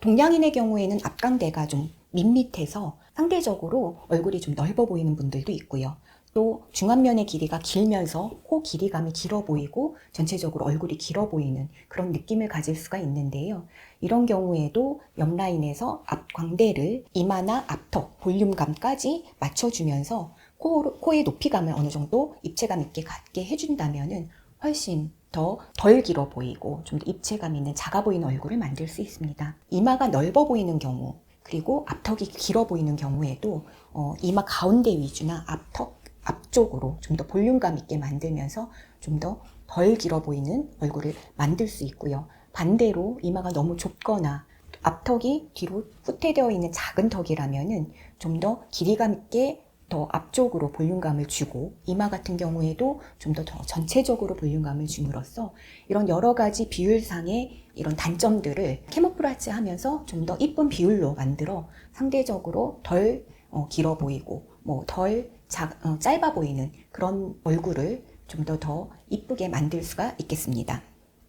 동양인의 경우에는 앞광대가 좀 밋밋해서 상대적으로 얼굴이 좀 넓어 보이는 분들도 있고요. 또 중안면의 길이가 길면서 코 길이감이 길어 보이고 전체적으로 얼굴이 길어 보이는 그런 느낌을 가질 수가 있는데요. 이런 경우에도 옆라인에서 앞광대를 이마나 앞턱, 볼륨감까지 맞춰주면서 코, 코의 높이감을 어느 정도 입체감 있게 갖게 해준다면은 훨씬 더 덜 길어 보이고 좀 더 입체감 있는 작아 보이는 얼굴을 만들 수 있습니다. 이마가 넓어 보이는 경우 그리고 앞턱이 길어 보이는 경우에도 어, 이마 가운데 위주나 앞턱 앞쪽으로 좀 더 볼륨감 있게 만들면서 좀 더 덜 길어 보이는 얼굴을 만들 수 있고요. 반대로 이마가 너무 좁거나 앞턱이 뒤로 후퇴되어 있는 작은 턱이라면은 좀 더 길이감 있게 더 앞쪽으로 볼륨감을 주고 이마 같은 경우에도 좀 더 전체적으로 볼륨감을 줌으로써 이런 여러 가지 비율상의 이런 단점들을 캐모플라지 하면서 좀 더 이쁜 비율로 만들어 상대적으로 덜 어, 길어 보이고 뭐덜 짧아 보이는 그런 얼굴을 좀 더 더 이쁘게 만들 수가 있겠습니다.